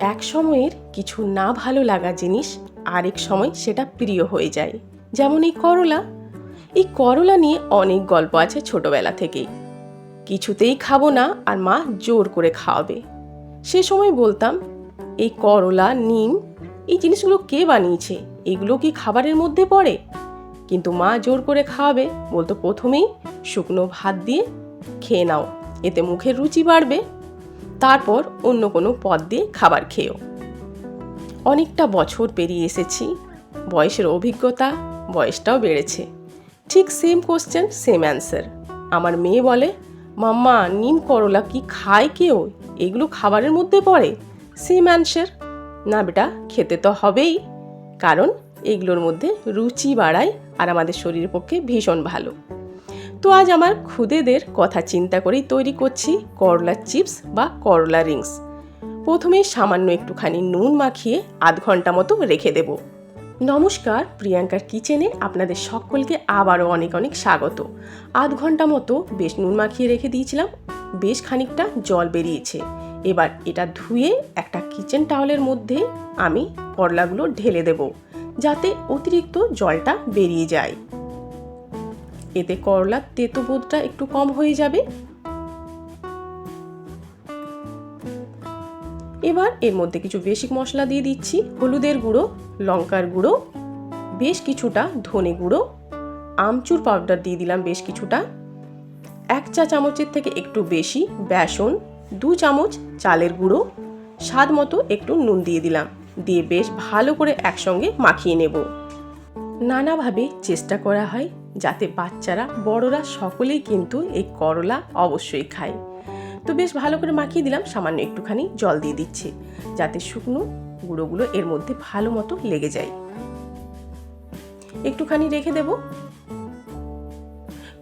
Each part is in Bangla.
এক সময়ের কিছু না ভালো লাগা জিনিস আরেক সময় সেটা প্রিয় হয়ে যায়। যেমন এই করলা। এই করলা নিয়ে অনেক গল্প আছে ছোটবেলা থেকেই। কিছুতেই খাব না আর মা জোর করে খাওয়াবে। সে সময় বলতাম, এই করলা, নিম, এই জিনিসগুলো কে বানিয়েছে? এগুলো কি খাবারের মধ্যে পড়ে? কিন্তু মা জোর করে খাওয়াবে। বলতো, প্রথমেই শুকনো ভাত দিয়ে খেয়ে নাও। এতে মুখের রুচি বাড়বে। তারপর অন্য কোনো পদ দিয়ে খাবার খেয়েও। অনেকটা বছর পেরিয়ে এসেছি, বয়সের অভিজ্ঞতা বয়সটাও বেড়েছে। ঠিক সেম কোশ্চেন সেম অ্যান্সার আমার মেয়ে বলে, মাম্মা, নিম করলা কি খায় কেউ? এগুলো খাবারের মধ্যে পড়ে। সেম অ্যান্সার না বেটা, খেতে তো হবেই। কারণ এগুলোর মধ্যে রুচি বাড়ায় আর আমাদের শরীরের পক্ষে ভীষণ ভালো। তো আজ আমার খুদেদের কথা চিন্তা করেই তৈরি করছি করলার চিপস বা করলা রিংস। প্রথমে সামান্য একটুখানি নুন মাখিয়ে আধ ঘণ্টা মতো রেখে দেব। নমস্কার, প্রিয়াঙ্কার কিচেনে আপনাদের সকলকে আবারও অনেক অনেক স্বাগত। আধ ঘণ্টা মতো বেশ নুন মাখিয়ে রেখে দিয়েছিলাম, বেশ খানিকটা জল বেরিয়েছে। এবার এটা ধুয়ে একটা কিচেন টাওয়ালের মধ্যে আমি করলাগুলো ঢেলে দেব, যাতে অতিরিক্ত জলটা বেরিয়ে যায়। এতে করলার তেতো বোধটা একটু কম হয়ে যাবে। এবার এর মধ্যে কিছু বেসিক মশলা দিয়ে দিচ্ছি, হলুদের গুঁড়ো, লঙ্কার গুঁড়ো, বেশ কিছুটা ধনে গুঁড়ো, আমচুর পাউডার দিয়ে দিলাম বেশ কিছুটা, এক চা চামচের থেকে একটু বেশি বেসন, দু চামচ চালের গুঁড়ো, স্বাদ মতো একটু নুন দিয়ে দিলাম, দিয়ে বেশ ভালো করে একসঙ্গে মাখিয়ে নেব। নানাভাবে চেষ্টা করা হয় যাতে বাচ্চারা, বড়রা সকলেই কিন্তু এই করলা অবশ্যই খায়। তো বেশ ভালো করে মাখিয়ে দিলাম, সামান্য একটুখানি জল দিয়ে দিচ্ছি, যাতে শুকনো গুঁড়োগুলো এর মধ্যে ভালো মতো লেগে যায়। একটুখানি রেখে দেব।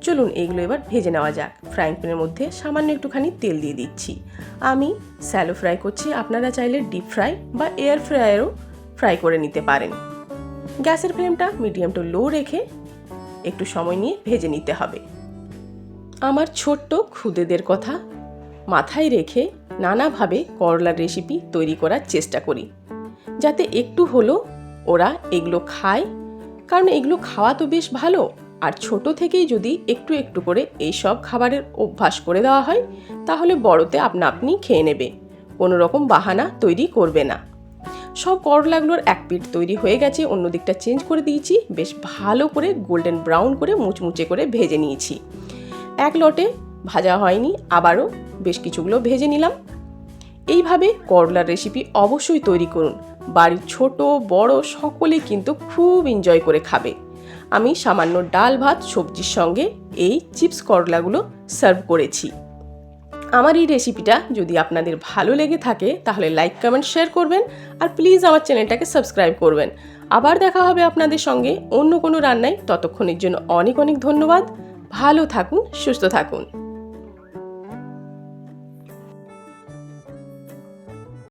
চলুন এগুলো এবার ভেজে নেওয়া যাক। ফ্রাইং প্যানের মধ্যে সামান্য একটুখানি তেল দিয়ে দিচ্ছি। আমি স্যালো ফ্রাই করছি, আপনারা চাইলে ডিপ ফ্রাই বা এয়ার ফ্রায়ারও ফ্রাই করে নিতে পারেন। গ্যাসের ফ্লেমটা মিডিয়াম টু লো রেখে একটু সময় নিয়ে ভেজে নিতে হবে। আমার ছোট্ট খুদেদের কথা মাথায় রেখে নানাভাবে করলার রেসিপি তৈরি করার চেষ্টা করি, যাতে একটু হলো ওরা এগুলো খায়, কারণ এগুলো খাওয়া তো বেশ ভালো। আর ছোট থেকেই যদি একটু একটু করে এই সব খাবারের অভ্যাস করে দেওয়া হয়, তাহলে বড়তে আপনা আপনি খেয়ে নেবে, কোনো রকম বাহানা তৈরি করবে না। সব করলাগুলোর এক পিঠ তৈরি হয়ে গেছে অন্য দিকটা চেঞ্জ করে দিয়েছি, বেশ ভালো করে গোল্ডেন ব্রাউন করে মুচমুচে করে ভেজে নিয়েছি। এক লটে ভাজা হয়নি, আবারও বেশ কিছুগুলো ভেজে নিলাম। এইভাবে করলার রেসিপি অবশ্যই তৈরি করুন। বাড়ির ছোট, বড় সকলেই কিন্তু খুব এনজয় করে খাবে। আমি সামান্য ডাল ভাত, সবজির সঙ্গে এই চিপস করলাগুলো সার্ভ করেছি। আমার এই রেসিপিটা যদি আপনাদের ভালো লেগে থাকে, তাহলে লাইক কমেন্ট শেয়ার করবেন আর প্লিজ আমার চ্যানেলটাকে সাবস্ক্রাইব করবেন। আবার দেখা হবে আপনাদের সঙ্গে অন্য কোনো রান্নায়। ততক্ষণের জন্য অনেক অনেক ধন্যবাদ। ভালো থাকুন, সুস্থ থাকুন।